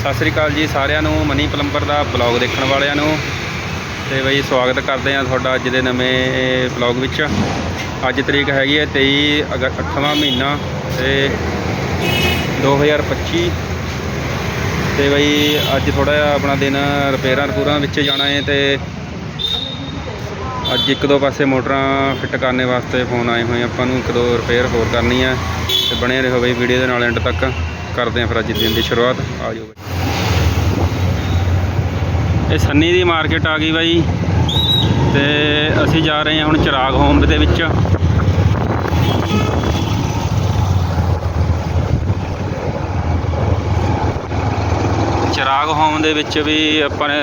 ਸਤਿ ਸ੍ਰੀ ਅਕਾਲ ਜੀ ਸਾਰਿਆਂ ਨੂੰ, ਮਨੀ ਪਲੰਬਰ ਦਾ ਬਲੌਗ ਦੇਖਣ ਵਾਲਿਆਂ ਨੂੰ। ਤੇ ਬਈ ਸਵਾਗਤ ਕਰਦੇ ਹਾਂ ਤੁਹਾਡਾ ਅੱਜ ਦੇ ਨਵੇਂ ਬਲੌਗ ਵਿੱਚ। ਅੱਜ ਤਰੀਕ ਹੈਗੀ ਹੈ 23 ਅਗਸਤ 8ਵਾਂ ਮਹੀਨਾ ਤੇ 2025 ਤੇ ਬਈ ਅੱਜ ਥੋੜਾ ਜਿਹਾ ਆਪਣਾ ਦਿਨ ਰਿਪੇਅਰਾਂ ਰਪੂਰਾਂ ਵਿੱਚ ਜਾਣਾ ਹੈ ਤੇ ਅੱਜ ਇੱਕ ਦੋ ਪਾਸੇ ਮੋਟਰਾਂ ਫਿੱਟ ਕਰਨੇ ਵਾਸਤੇ ਫੋਨ ਆਏ ਹੋਏ ਆਪਾਂ ਨੂੰ ਇੱਕ ਦੋ ਰਿਪੇਅਰ ਹੋਰ ਕਰਨੀ ਹੈ। ਤੇ ਬਣੇ ਰਹੋ ਬਈ ਵੀਡੀਓ ਦੇ ਨਾਲ ਐਂਡ ਤੱਕ। ਕਰਦੇ ਹਾਂ ਫਿਰ ਅੱਜ ਦਿਨ ਦੀ ਸ਼ੁਰੂਆਤ, ਆ ਜਾਓ ਇਹ ਸੰਨੀ ਦੀ ਮਾਰਕੀਟ ਆ ਗਈ ਬਾਈ। ਤੇ ਅਸੀਂ ਜਾ ਰਹੇ ਹਾਂ ਹੁਣ ਚਿਰਾਗ ਹੋਮ ਦੇ ਵਿੱਚ। ਚਿਰਾਗ ਹੋਮ ਦੇ ਵਿੱਚ ਵੀ ਆਪਾਂ ਨੇ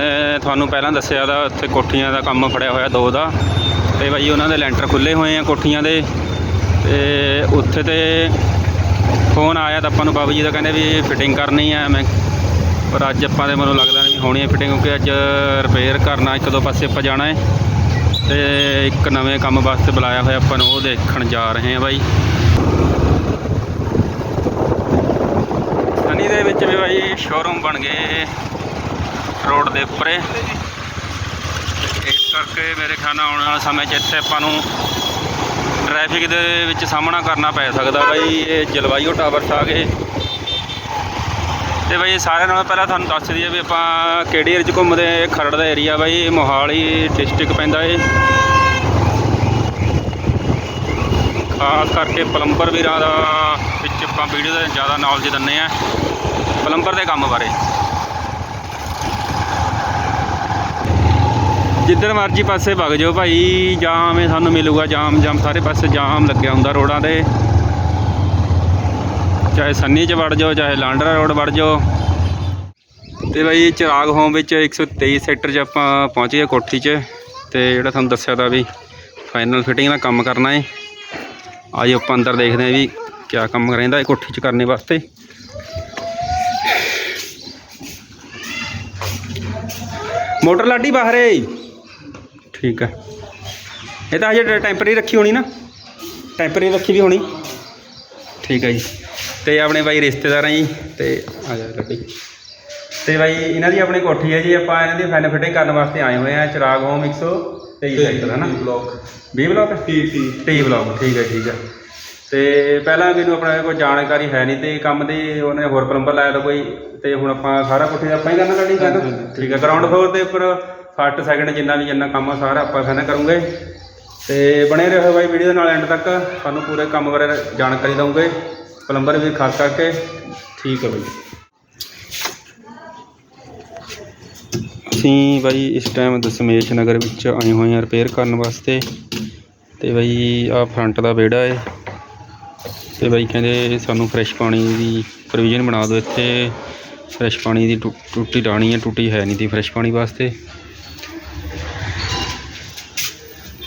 ਤੁਹਾਨੂੰ ਪਹਿਲਾਂ ਦੱਸਿਆ ਦਾ, ਉੱਥੇ ਕੋਠੀਆਂ ਦਾ ਕੰਮ ਫੜਿਆ ਹੋਇਆ ਦੋ ਦਾ। ਤੇ ਬਾਈ ਉਹਨਾਂ ਦੇ ਲੈਂਟਰ ਖੁੱਲੇ ਹੋਏ ਆ ਕੋਠੀਆਂ ਦੇ। ਤੇ ਉੱਥੇ ਤੇ ਫੋਨ ਆਇਆ ਤਾਂ ਆਪਾਂ ਨੂੰ ਬਾਬੂ ਜੀ ਦਾ ਕਹਿੰਦੇ ਵੀ ਫਿਟਿੰਗ ਕਰਨੀ ਹੈ ਮੈਂ ਪਰ ਅੱਜ ਆਪਾਂ ਦੇ ਮੈਨੂੰ ਲੱਗਦਾ ਹੋਣੀ ਹੈ ਫਿਟਿੰਗ ਕਿਉਂਕਿ ਅੱਜ ਰਿਪੇਅਰ ਕਰਨਾ ਇੱਕ ਦੋ ਪਾਸੇ ਆਪਾਂ ਜਾਣਾ ਹੈ। ਤੇ ਇੱਕ ਨਵੇਂ ਕੰਮ ਵਾਸਤੇ ਬੁਲਾਇਆ ਹੋਇਆ ਆਪਾਂ ਨੂੰ, ਉਹ ਦੇਖਣ ਜਾ ਰਹੇ ਹਾਂ ਬਾਈ। ਸਨੀ ਦੇ ਵਿੱਚ ਵੀ ਬਾਈ ਸ਼ੋਰੂਮ ਬਣ ਗਏ ਰੋਡ ਦੇ ਉੱਪਰ। ਇਸ ਕਰਕੇ ਮੇਰੇ ਖਿਆਲ ਨਾਲ ਆਉਣ ਵਾਲੇ ਸਮੇਂ 'ਚ ਇੱਥੇ ਆਪਾਂ ਨੂੰ ਟ੍ਰੈਫਿਕ ਦੇ ਵਿੱਚ ਸਾਹਮਣਾ ਕਰਨਾ ਪੈ ਸਕਦਾ ਬਾਈ। ਇਹ ਜਲਵਾਯੂ ਟਾਵਰਸ ਆ ਗਏ। ਤੇ ਬਾਈ ਸਾਰਿਆਂ ਨਾਲੋਂ ਪਹਿਲਾਂ ਤੁਹਾਨੂੰ ਦੱਸ ਦਈਏ ਵੀ ਆਪਾਂ ਕਿਹੜੀ ਏਰੀਆ 'ਚ ਘੁੰਮਦੇ ਹਾਂ। ਖਰੜ ਦਾ ਏਰੀਆ ਬਾਈ, ਮੋਹਾਲੀ ਡਿਸਟ੍ਰਿਕਟ ਪੈਂਦਾ ਏ ਖਾਸ ਕਰਕੇ ਪਲੰਬਰ ਵੀਰਾਂ ਦਾ ਵਿੱਚ ਆਪਾਂ ਵੀਡੀਓ ਦਾ ਜ਼ਿਆਦਾ ਨੌਲੇਜ ਦਿੰਨੇ ਆ ਪਲੰਬਰ ਦੇ ਕੰਮ ਬਾਰੇ। ਜਿੱਧਰ ਮਰਜ਼ੀ ਪਾਸੇ ਵਗ ਜਾਓ ਭਾਈ, ਜਾਮ ਇਹ ਸਾਨੂੰ ਮਿਲੂਗਾ ਜਾਮ ਜਾਮ ਸਾਰੇ ਪਾਸੇ ਜਾਮ ਲੱਗਿਆ ਹੁੰਦਾ ਰੋਡਾਂ ਤੇ। ਚਾਹੇ ਸੰਨੀ ਚ ਵੜ ਜਾਓ, ਚਾਹੇ ਲਾਂਡਰਾ ਰੋਡ ਵੜ ਜਾਓ। ਤੇ ਬਾਈ ਚਿਰਾਗ ਹੋਮ ਵਿੱਚ 123 ਸੈਕਟਰ 'ਚ ਆਪਾਂ ਪਹੁੰਚ ਗਏ ਕੋਠੀ 'ਚ ਤੇ ਜਿਹੜਾ ਤੁਹਾਨੂੰ ਦੱਸਿਆ ਤਾਂ ਵੀ ਫਾਈਨਲ ਫਿਟਿੰਗ ਦਾ ਕੰਮ ਕਰਨਾ ਹੈ ਆਜੋ ਆਪਾਂ ਅੰਦਰ ਦੇਖਦੇ ਹਾਂ ਵੀ ਕਿਆ ਕੰਮ ਰਹਿੰਦਾ ਹੈ ਕੋਠੀ 'ਚ ਕਰਨੇ ਵਾਸਤੇ। ਮੋਟਰ ਲਾਡੀ ਬਾਹਰ ਏ। ਠੀਕ ਹੈ ਇਹ ਤਾਂ ਹਜੇ ਟੈਂਪਰੇਰੀ ਰੱਖੀ ਹੋਣੀ ਨਾ। ਟੈਂਪਰੇਰੀ ਰੱਖੀ ਵੀ ਹੋਣੀ। ਠੀਕ ਹੈ ਜੀ। ਤੇ ਆਪਣੇ ਬਾਈ ਰਿਸ਼ਤੇਦਾਰ ਆ ਜੀ। ਤੇ ਆ ਜਾ ਲੱਡੀ ਤੇ ਬਾਈ ਇਹਨਾਂ ਦੀ ਆਪਣੀ ਕੋਠੀ ਹੈ ਜੀ। ਆਪਾਂ ਇਹਨਾਂ ਦੀ ਫਾਈਨਲ ਫਿਟਿੰਗ ਕਰਨ ਵਾਸਤੇ ਆਏ ਹੋਏ ਆ। ਚਿਰਾਗ ਹੋਮ 123 ਸੈਕਟਰ ਹੈ ਨਾ? Block 20 block T T T block ਠੀਕ ਹੈ ਠੀਕ ਹੈ। ਤੇ ਪਹਿਲਾਂ ਮੈਨੂੰ ਆਪਣਾ ਕੋਈ ਜਾਣਕਾਰੀ ਹੈ ਨਹੀਂ ਤੇ ਕੰਮ ਦੀ ਉਹਨੇ ਹੋਰ ਪਲੰਬਰ ਲਾਇਆ ਤਾਂ ਕੋਈ ਤੇ ਹੁਣ ਆਪਾਂ ਸਾਰਾ ਕੋਠੀ ਦਾ ਆਪਾਂ ਹੀ ਕਰਨਾ ਕੱਢੀ ਕਰਨਾ ਠੀਕ ਹੈ। ਗਰਾਊਂਡ ਫਲੋਰ ਦੇ ਉੱਪਰ ਫਸਟ ਸੈਕਿੰਡ ਜਿੰਨਾ ਵੀ ਜਿੰਨਾ ਕੰਮ ਆ ਸਾਰਾ ਆਪਾਂ ਫਾਈਨਲ ਕਰੂੰਗੇ। ਤੇ ਬਣੇ ਰਹੋ ਬਾਈ ਵੀਡੀਓ ਦੇ ਨਾਲ ਐਂਡ ਤੱਕ। ਤੁਹਾਨੂੰ ਪੂਰੇ ਕੰਮ ਬਾਰੇ ਜਾਣਕਾਰੀ ਦਵਾਂਗੇ ਪਲੰਬਰ ਵੀ ਖਾਸ ਕਰਕੇ ਠੀਕ ਹੈ ਬਾਈ ਅਸੀਂ ਬਾਈ ਇਸ ਟਾਈਮ ਦਸ਼ਮੇਸ਼ ਨਗਰ ਵਿੱਚ ਆਏ ਹੋਏ ਹਾਂ ਰਿਪੇਅਰ ਕਰਨ ਵਾਸਤੇ। ਤੇ ਬਾਈ ਆ ਫਰੰਟ ਦਾ ਵਿਹੜਾ ਹੈ। ਤੇ ਬਾਈ ਕਹਿੰਦੇ ਸਾਨੂੰ ਫਰੈਸ਼ ਪਾਣੀ ਦੀ ਪ੍ਰੋਵੀਜ਼ਨ ਬਣਾ ਦਿਓ ਇੱਥੇ। ਫਰੈਸ਼ ਪਾਣੀ ਦੀ ਟੂ- ਟੂਟੀ ਲਾਣੀ ਹੈ, ਟੂਟੀ ਹੈ ਨਹੀਂ ਦੀ ਫਰੈਸ਼ ਪਾਣੀ ਵਾਸਤੇ।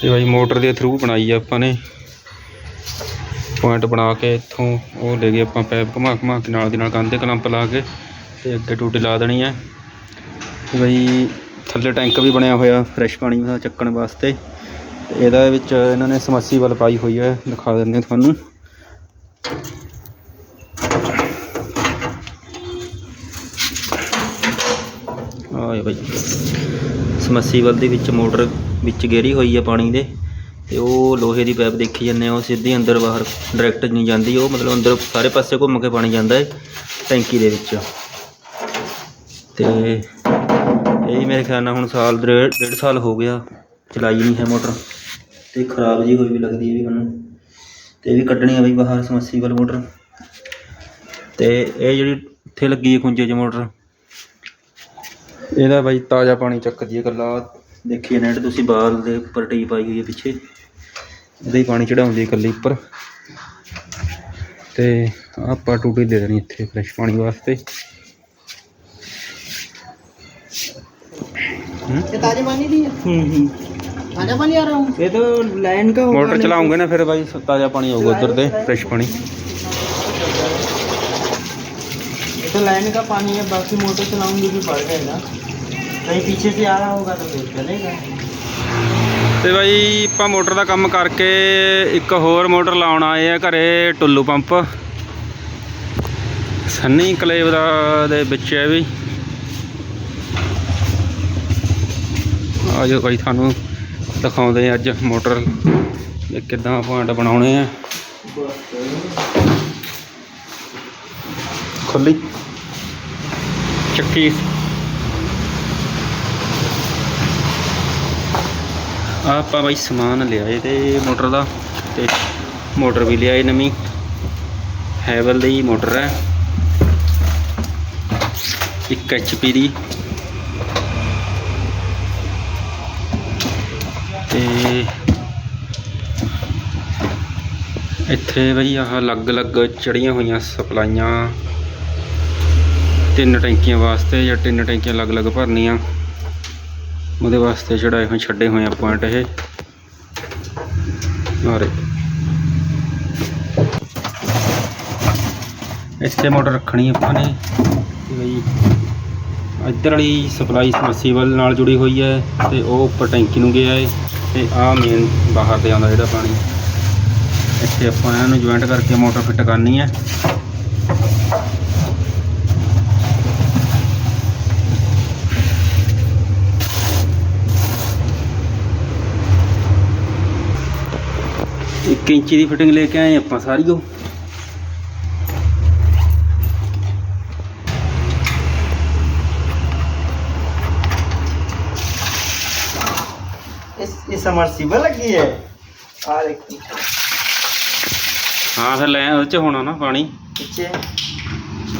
ਤੇ ਬਾਈ ਮੋਟਰ ਦੇ ਥਰੂ ਬਣਾਈ ਆ ਆਪਾਂ ਨੇ। ਪੁਆਇੰਟ ਬਣਾ ਕੇ ਇੱਥੋਂ ਉਹ ਲੈ ਗਏ ਆਪਾਂ ਪੈਪ ਘੁਮਾ ਘੁਮਾ ਕੇ ਨਾਲ ਦੀ ਨਾਲ ਕੰਧ ਤੇ ਕਲੰਪ ਲਾ ਕੇ ਤੇ ਅੱਗੇ ਟੂਟੀ ਲਾ ਦੇਣੀ ਹੈ। ਤੇ ਬਈ ਥੱਲੇ ਟੈਂਕ ਵੀ ਬਣਿਆ ਹੋਇਆ ਫਰੈਸ਼ ਪਾਣੀ ਦਾ ਚੱਕਣ ਵਾਸਤੇ। ਤੇ ਇਹਦਾ ਵਿੱਚ ਇਹਨਾਂ ਨੇ ਸਮਰਸੀਬਲ ਪਾਈ ਹੋਈ ਹੈ, ਦਿਖਾ ਦਿੰਦੇ ਤੁਹਾਨੂੰ। ਆਏ ਬਈ। ਸਮਰਸੀਬਲ ਦੇ ਵਿੱਚ ਮੋਟਰ ਵਿੱਚ ਗੇਰੀ ਹੋਈ ਹੈ ਪਾਣੀ ਦੇ। ਤੇ ਉਹ ਲੋਹੇ ਦੀ ਪਾਈਪ ਦੇਖੀ ਜਾਂਦੇ ਆ, ਉਹ ਸਿੱਧੀ ਅੰਦਰ ਬਾਹਰ ਡਾਇਰੈਕਟ ਨਹੀਂ ਜਾਂਦੀ, ਉਹ ਮਤਲਬ ਅੰਦਰ ਸਾਰੇ ਪਾਸੇ ਘੁੰਮ ਕੇ ਪਾਣੀ ਜਾਂਦਾ ਹੈ ਟੈਂਕੀ ਦੇ ਵਿੱਚ। ਤੇ ਇਹ ਮੇਰੇ ਖਿਆਲ ਨਾਲ ਹੁਣ ਸਾਲ ਡੇਢ ਸਾਲ ਹੋ ਗਿਆ, ਚਲਾਈ ਨਹੀਂ ਹੈ ਮੋਟਰ। ਤੇ ਖਰਾਬ ਜੀ ਹੋਈ ਵੀ ਲੱਗਦੀ ਹੈ ਵੀ ਮੈਨੂੰ। ਤੇ ਇਹ ਵੀ ਕੱਢਣੀ ਆ ਬਈ ਬਾਹਰ ਸਮਰਸੀਬਲ ਮੋਟਰ। ਤੇ ਇਹ ਜਿਹੜੀ ਇੱਥੇ ਲੱਗੀ ਹੈ ਖੁੰਝੇ 'ਚ ਮੋਟਰ, ਇਹਦਾ ਬਾਈ ਤਾਜ਼ਾ ਪਾਣੀ ਚੱਕਦੀ ਹੈ ਗੱਲਾਂ ਦੇਖੀ ਨੈਟ, ਤੁਸੀਂ ਬਾਲ ਦੇ ਉੱਪਰ ਟੀ ਪਾਈ ਹੋਈ ਹੈ ਪਿੱਛੇ। ਇਹਦਾ ਹੀ ਪਾਣੀ ਚੜਾਉਂਦੀ ਹੈ ਇਕੱਲੀ ਉੱਪਰ ਤੇ ਆਹ ਆਪਾਂ ਟੂਟੀ ਦੇ ਦੇਣੀ ਇੱਥੇ ਫਰੈਸ਼ ਪਾਣੀ ਵਾਸਤੇ ये ताजे पानी दी है हम्म ताजा पानी आ रहा हूँ ये तो लाइन का होगा ਮੋਟਰ नहीं? ਚਲਾਉਂਗੇ ਨਾ ਫਿਰ ਬਾਈ ਤਾਜ਼ਾ ਪਾਣੀ ਆਊਗਾ ਉਧਰ ਤੇ ਫਰੈਸ਼ ਪਾਣੀ ये तो लाइन का पानी है बाकी मोटर चलाऊंगी भी पड़ जाएगा कहीं पीछे से आ रहा होगा तो फिर चलेगा ਤੇ ਬਾਈ ਆਪਾਂ ਮੋਟਰ ਦਾ ਕੰਮ ਕਰਕੇ ਇੱਕ ਹੋਰ ਮੋਟਰ ਲਾਉਣ ਆਏ ਆ ਘਰੇ ਟੁੱਲੂ ਪੰਪ। ਸੰਨੀ ਕਲੇਵ ਦਾ ਦੇ ਵਿੱਚ ਹੈ ਵੀ। ਆ ਜੋ ਤੁਹਾਨੂੰ ਦਿਖਾਉਂਦੇ ਆ ਅੱਜ ਮੋਟਰ ਇਹ ਕਿੱਦਾਂ ਪੁਆਇੰਟ ਬਣਾਉਣੇ ਆ। ਖੁੱਲੀ। ਚੱਕੀ ਆਪਾਂ ਬਾਈ ਸਮਾਨ ਲਿਆਏ ਤੇ ਮੋਟਰ ਦਾ ਤੇ ਮੋਟਰ ਵੀ ਲਿਆ ਏ ਨਵੀਂ। ਹੈਵਲ ਦੀ ਮੋਟਰ ਹੈ। 1 HP ਦੀ। ਤੇ ਇੱਥੇ ਬਈ ਆਹ ਅਲੱਗ-ਅਲੱਗ ਚੜੀਆਂ ਹੋਈਆਂ ਸਪਲਾਈਆਂ। ਤਿੰਨ ਟੈਂਕੀਆਂ ਵਾਸਤੇ ਜਾਂ ਤਿੰਨ ਟੈਂਕੀਆਂ ਅਲੱਗ-ਅਲੱਗ ਭਰਨੀਆਂ। ਉਹਦੇ ਵਾਸਤੇ ਚੜਾਏ ਹੋਏ ਛੱਡੇ ਹੋਏ ਆ ਪੁਆਇੰਟ ਇਹ। ਔਰ ਇੱਥੇ ਮੋਟਰ ਰੱਖਣੀ ਆਪਾਂ ਨੇ। ਬਈ ਇੱਧਰ ਵਾਲੀ ਸਪਲਾਈ ਸਮਰਸੀਬਲ ਨਾਲ ਜੁੜੀ ਹੋਈ ਹੈ ਤੇ ਉਹ ਉੱਪਰ ਟੈਂਕੀ ਨੂੰ ਗਿਆ ਹੈ ਤੇ ਆਹ ਮੇਨ ਬਾਹਰ ਤੇ ਆਉਂਦਾ ਜਿਹੜਾ ਪਾਣੀ। ਇੱਥੇ ਆਪਾਂ ਇਹਨਾਂ ਨੂੰ ਜੁਆਇੰਟ ਕਰਕੇ ਮੋਟਰ ਫਿੱਟ ਕਰਨੀ ਹੈ ਇੱਕ ਇੰਚੀ ਦੀ ਫਿਟਿੰਗ ਲੈ ਕੇ ਆਏ ਆਪਾਂ ਸਾਰੀ ਉਹ इस ये समर्सिबल लगी है आ देखो ਹਾਂ ਫਿਰ ਲੈ ਉਹ ਚ ਹੋਣਾ ਨਾ ਪਾਣੀ नीचे ये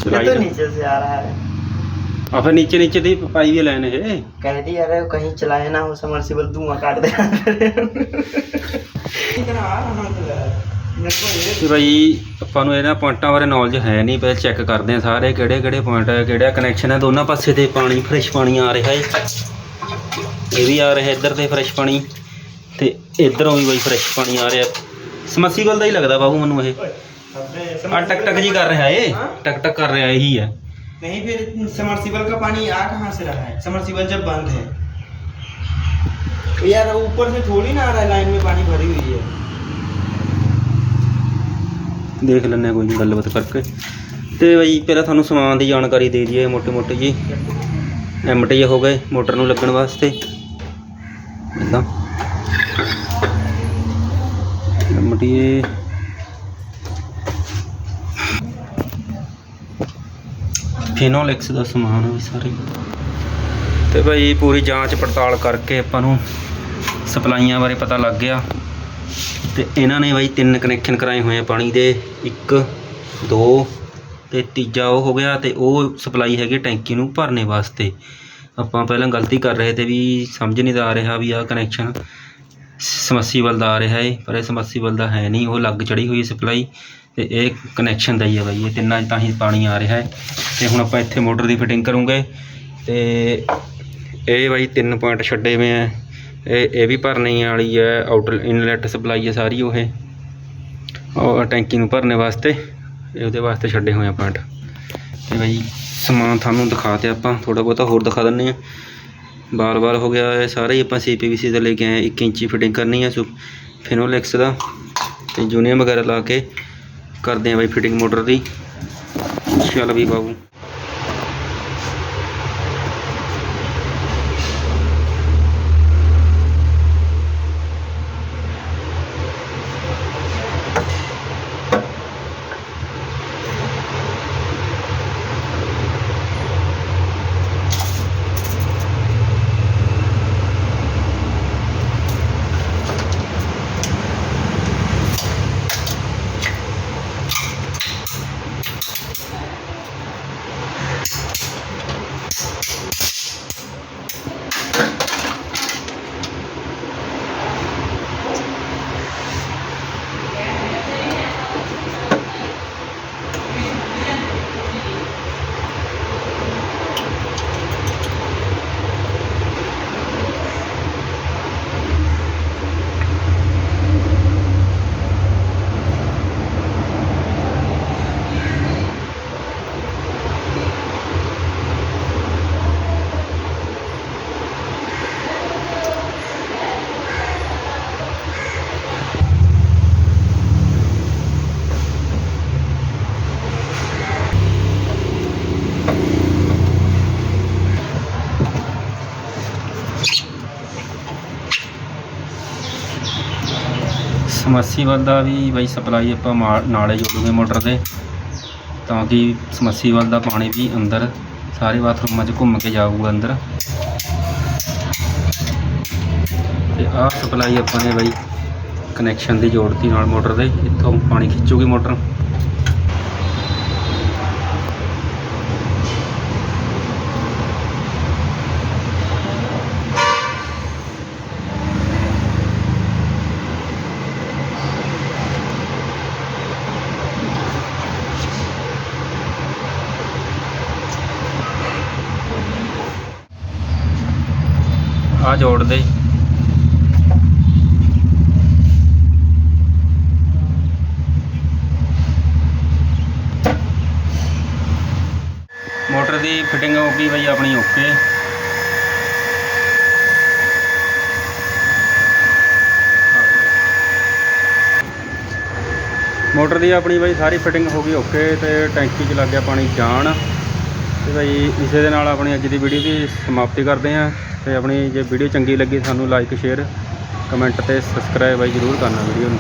ਚਲਾਈ तो ਦਾ। नीचे से आ रहा है ਆ ਫਿਰ ਨੀਚੇ ਨੀਚੇ ਦੀ ਪਾਈ ਵੀ ਲੈਣ ਇਹ कह दी अरे कहीं चलाए ना हो समर्सिबल धुआं काट दे इतना आ रहा है मेरे को ये ਤੇ ਭਾਈ ਆਪਾਂ ਨੂੰ ਇਹਨਾਂ ਪੁਆਇੰਟਾਂ ਬਾਰੇ ਨੌਲੇਜ ਹੈ ਨਹੀਂ ਪਹਿਲਾਂ ਚੈੱਕ ਕਰਦੇ ਆ ਸਾਰੇ ਕਿਹੜੇ ਕਿਹੜੇ ਪੁਆਇੰਟ ਹੈ ਕਿਹੜਾ ਕਨੈਕਸ਼ਨ ਹੈ ਦੋਨਾਂ ਪਾਸੇ ਤੇ ਪਾਣੀ ਫਰੈਸ਼ ਪਾਣੀ ਆ ਰਿਹਾ ਹੈ ਇਹ ਵੀ ਆ ਰਿਹਾ ਇੱਧਰ ਤੇ ਫਰੈਸ਼ ਪਾਣੀ ਤੇ ਇੱਧਰੋਂ ਵੀ ਬਾਈ ਫਰੈਸ਼ ਪਾਣੀ ਆ ਰਿਹਾ ਸਮਰਸੀਬਲ ਦਾ ਹੀ ਲੱਗਦਾ ਬਾਬੂ ਮੈਨੂੰ ਇਹ अबे ਆ ਟਕ ਟਕ ਜੀ ਕਰ ਰਿਹਾ ਏ हाँ? ਟਕ ਟਕ ਕਰ ਰਿਹਾ ਇਹੀ ਹੈ नहीं फिर समर्सिबल का पानी आ कहाँ से रहा है समर्सिबल जब बंद है यार ऊपर से थोड़ी ना आ रहा है लाइन में पानी भरी हुई है ਦੇਖ ਲੈਂਦੇ ਹਾਂ ਕੋਈ ਨੀ ਗੱਲਬਾਤ ਕਰਕੇ ਤੇ ਬਈ ਪਹਿਲਾਂ ਤੁਹਾਨੂੰ ਸਮਾਨ ਦੀ ਜਾਣਕਾਰੀ ਦੇ ਦਈਏ ਮੋਟੀ ਮੋਟੀ ਜੀ ਐਮਟੀ ਹੋ ਗਏ ਮੋਟਰ ਨੂੰ ਲੱਗਣ ਵਾਸਤੇ ਇਦਾਂ ਐਮਟੀ ਫਿਨੋਲੈਕਸ ਦਾ ਸਮਾਨ ਆ ਵੀ ਸਾਰੇ। ਤੇ ਭਾਈ ਪੂਰੀ ਜਾਂਚ ਪੜਤਾਲ ਕਰਕੇ ਆਪਾਂ ਨੂੰ ਸਪਲਾਈਆਂ ਬਾਰੇ ਪਤਾ ਲੱਗ ਗਿਆ। ਤੇ ਇਹਨਾਂ ਨੇ ਬਾਈ ਤਿੰਨ ਕਨੈਕਸ਼ਨ ਕਰਾਏ ਹੋਏ ਆ ਪਾਣੀ ਦੇ। ਇੱਕ, ਦੋ ਤੇ ਤੀਜਾ ਉਹ ਹੋ ਗਿਆ ਤੇ ਉਹ ਸਪਲਾਈ ਹੈਗੀ ਟੈਂਕੀ ਨੂੰ ਭਰਨੇ ਵਾਸਤੇ। ਆਪਾਂ ਪਹਿਲਾਂ ਗਲਤੀ ਕਰ ਰਹੇ ਤੇ ਵੀ ਸਮਝ ਨਹੀਂ ਤਾਂ ਆ ਰਿਹਾ ਵੀ ਆਹ ਕਨੈਕਸ਼ਨ ਸਮਰਸੀਬਲ ਦਾ ਆ ਰਿਹਾ ਹੈ ਪਰ ਇਹ ਸਮਰਸੀਬਲ ਦਾ ਹੈ ਨਹੀਂ, ਉਹ ਲੱਗ ਚੜੀ ਹੋਈ ਸਪਲਾਈ ਤੇ ਇਹ ਕਨੈਕਸ਼ਨ ਦਾ ਹੀ ਹੈ ਬਾਈ, ਇਹ ਤਿੰਨਾਂ 'ਚ ਤਾਂ ਹੀ ਪਾਣੀ ਆ ਰਿਹਾ ਹੈ ਤੇ ਹੁਣ ਆਪਾਂ ਇੱਥੇ ਮੋਟਰ ਦੀ ਫਿਟਿੰਗ ਕਰੂੰਗੇ ਤੇ ਇਹ ਬਾਈ ਤਿੰਨ ਪੁਆਇੰਟ ਛੱਡੇ ਹੋਏ ਆ। ਇਹ ਇਹ ਵੀ ਭਰਨੇ ਵਾਲੀ ਹੈ ਆਊਟਰ ਇਨਲੈਟ ਸਪਲਾਈ ਹੈ ਸਾਰੀ ਉਹ। ਉਹ ਟੈਂਕੀ ਨੂੰ ਭਰਨੇ ਵਾਸਤੇ ਉਹਦੇ ਵਾਸਤੇ ਛੱਡੇ ਹੋਏ ਆ ਪੁਆਇੰਟ ਤੇ ਬਾਈ ਸਮਾਨ ਤੁਹਾਨੂੰ ਦਿਖਾ ਤੇ ਆਪਾਂ ਥੋੜਾ ਬਹੁਤਾ ਹੋਰ ਦਿਖਾ ਦਿੰਨੇ ਆ। ਬਾਲ ਬਾਲ ਹੋ ਗਿਆ, ਇਹ ਸਾਰੇ ਹੀ ਆਪਾਂ ਸੀਪੀਵੀਸੀ ਦਾ ਲੈ ਕੇ ਆਏ 1 ਇੰਚੀ ਫਿਟਿੰਗ ਕਰਨੀ ਹੈ ਸੋ ਫਿਨੋਲੈਕਸ ਦਾ ਤੇ ਜੂਨੀਅਮ ਵਗੈਰਾ ਲਾ ਕੇ ਕਰਦੇ ਆ ਬਾਈ ਫਿਟਿੰਗ ਮੋਟਰ ਦੀ। ਚੱਲ ਵੀ ਬਾਬੂ ਸਮਰਸੀਬਲ ਦਾ ਵੀ ਬਈ ਸਪਲਾਈ ਆਪਾਂ ਮਾ- ਨਾਲੇ ਜੋੜੂਗੇ ਮੋਟਰ ਦੇ ਤਾਂ ਕਿ ਸਮਰਸੀਬਲ ਦਾ ਪਾਣੀ ਵੀ ਅੰਦਰ, ਸਾਰੇ ਬਾਥਰੂਮਾਂ 'ਚ ਘੁੰਮ ਕੇ ਜਾਊਗਾ ਅੰਦਰ। ਤੇ ਆਹ ਸਪਲਾਈ ਆਪਾਂ ਨੇ ਬਈ ਕਨੈਕਸ਼ਨ ਦੀ ਜੋੜਤੀ ਨਾਲ ਮੋਟਰ ਦੇ ਇੱਥੋਂ ਪਾਣੀ ਖਿੱਚੂਗੀ ਮੋਟਰ। ਆ ਜੋੜ ਦੇ। ਮੋਟਰ ਦੀ ਫਿਟਿੰਗ ਹੋ ਗਈ ਬਈ ਆਪਣੀ ਓਕੇ। ਮੋਟਰ ਦੀ ਆਪਣੀ ਬਾਈ ਸਾਰੀ ਫਿਟਿੰਗ ਹੋ ਗਈ ਓਕੇ ਤੇ ਟੈਂਕੀ 'ਚ ਲੱਗ ਗਿਆ ਪਾਣੀ ਜਾਣ। ਤੇ ਭਾਈ ਇਸੇ ਦੇ ਨਾਲ ਆਪਣੀ ਅੱਜ ਦੀ ਵੀਡੀਓ ਦੀ ਸਮਾਪਤੀ ਕਰਦੇ ਹਾਂ ਤੇ ਆਪਣੀ ਜੇ ਵੀਡੀਓ ਚੰਗੀ ਲੱਗੀ ਸਾਨੂੰ ਲਾਈਕ ਸ਼ੇਅਰ ਕਮੈਂਟ ਤੇ ਸਬਸਕ੍ਰਾਈਬ ਆਈ ਜਰੂਰ ਕਰਨਾ ਵੀਡੀਓ ਨੂੰ।